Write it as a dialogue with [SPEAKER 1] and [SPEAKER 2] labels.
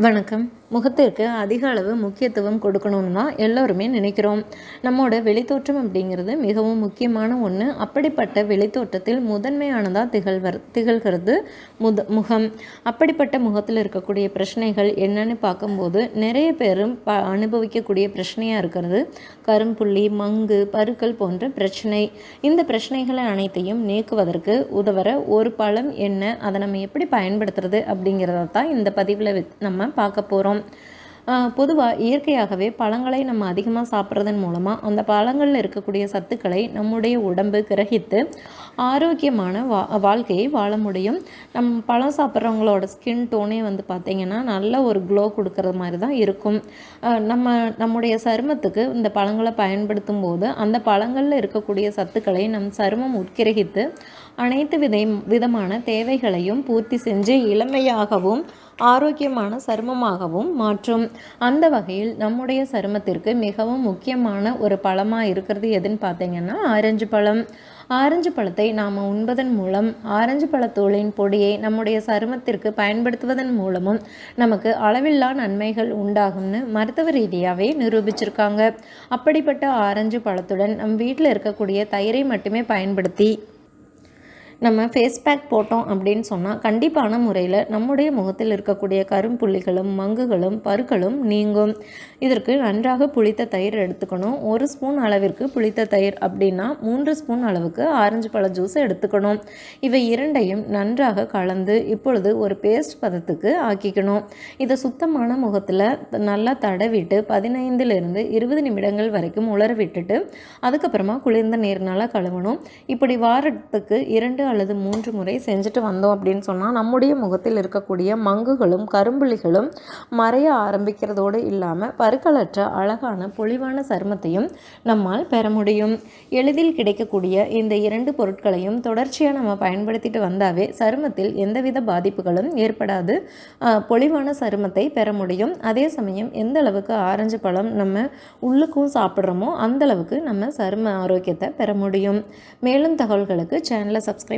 [SPEAKER 1] வணக்கம். முகத்திற்கு அதிக அளவு முக்கியத்துவம் கொடுக்கணும்னு தான் எல்லோருமே நினைக்கிறோம். நம்மோட வெளித்தோற்றம் அப்படிங்கிறது மிகவும் முக்கியமான ஒன்று அப்படிப்பட்ட வெளித்தோற்றத்தில் முதன்மையானதாக திகழ்வர் திகழ்கிறது முத முகம். அப்படிப்பட்ட முகத்தில் இருக்கக்கூடிய பிரச்சனைகள் என்னன்னு பார்க்கும்போது நிறைய பேரும் ப அனுபவிக்கக்கூடிய பிரச்சனையாக இருக்கிறது. கரும்புள்ளி மங்கு பருக்கள் போன்ற பிரச்சனை. இந்த பிரச்சனைகளை அனைத்தையும் நீக்குவதற்கு உதவுற ஒரு பழம் என்ன? அதை நம்ம எப்படி பயன்படுத்துறது அப்படிங்கிறத தான் இந்த பதிவில் நம்ம பார்க்க போகிறோம் பொதுவாக இயற்கையாகவே பழங்களை நம்ம அதிகமாக சாப்பிட்றதன் மூலமாக அந்த பழங்களில் இருக்கக்கூடிய சத்துக்களை நம்முடைய உடம்பு கிரகித்து ஆரோக்கியமான வா வாழ்க்கையை வாழ முடியும். நம் பழம் சாப்பிட்றவங்களோட ஸ்கின் டோனே வந்து பார்த்திங்கன்னா நல்ல ஒரு க்ளோ கொடுக்குற மாதிரி தான் இருக்கும் நம்ம நம்முடைய சருமத்துக்கு இந்த பழங்களை பயன்படுத்தும் போது அந்த பழங்களில் இருக்கக்கூடிய சத்துக்களை நம் சருமம் உட்கிரகித்து அனைத்து விதை விதமான தேவைகளையும் பூர்த்தி செஞ்சு இளமையாகவும் ஆரோக்கியமான சருமமாகவும் மாற்றும். அந்த வகையில் நம்முடைய சருமத்திற்கு மிகவும் முக்கியமான ஒரு பழமாக இருக்கிறது எதுன்னு பார்த்தீங்கன்னா ஆரஞ்சு பழம். ஆரஞ்சு பழத்தை நாம் உண்பதன் மூலம் ஆரஞ்சு பழத்தோலின் பொடியை நம்முடைய சருமத்திற்கு பயன்படுத்துவதன் மூலமும் நமக்கு அளவில்லா நன்மைகள் உண்டாகும்னு மருத்துவ ரீதியாகவே நிரூபிச்சிருக்காங்க. அப்படிப்பட்ட ஆரஞ்சு பழத்துடன் நம் வீட்டில் இருக்கக்கூடிய தயிரை மட்டுமே பயன்படுத்தி நம்ம ஃபேஸ் பேக் போட்டோம் அப்படின்னு சொன்னால் கண்டிப்பான முறையில் நம்முடைய முகத்தில் இருக்கக்கூடிய கரும்புள்ளிகளும் மங்குகளும் பருக்களும் நீங்கும். இதற்கு நன்றாக புளித்த தயிர் எடுத்துக்கணும். ஒரு ஸ்பூன் அளவிற்கு புளித்த தயிர் அப்படின்னா மூன்று ஸ்பூன் அளவுக்கு ஆரஞ்சு பழ ஜூஸ் எடுத்துக்கணும். இவை இரண்டையும் நன்றாக கலந்து இப்பொழுது ஒரு பேஸ்ட் பதத்துக்கு ஆக்கிக்கணும். இதை சுத்தமான முகத்தில் நல்லா தடவிட்டு பதினைந்திலிருந்து இருபது நிமிடங்கள் வரைக்கும் உலர விட்டுட்டு அதுக்கப்புறமா குளிர்ந்த நீர்னால் கழுவணும். இப்படி வாரத்துக்கு இரண்டு அல்லது மூன்று முறை செஞ்சுட்டு வந்தோம் அப்படின்னு சொன்னால் நம்முடைய முகத்தில் இருக்கக்கூடிய மங்குகளும் கரும்புள்ளிகளும் மறைய ஆரம்பிக்கிறதோடு இல்லாமல் பருக்களற்ற அழகான பொலிவான சருமத்தையும் நம்மால் பெற முடியும். எளிதில் கிடைக்கக்கூடிய இந்த இரண்டு பொருட்களையும் தொடர்ச்சியாக நம்ம பயன்படுத்திட்டு வந்தாவே சருமத்தில் எந்தவித பாதிப்புகளும் ஏற்படாது. பொலிவான சருமத்தை பெற முடியும். அதே சமயம் எந்த அளவுக்கு ஆரஞ்சு பழம் நம்ம உள்ளுக்கும் சாப்பிட்றோமோ அந்த அளவுக்கு நம்ம சரும ஆரோக்கியத்தை பெற முடியும். மேலும் தகவல்களுக்கு சேனலை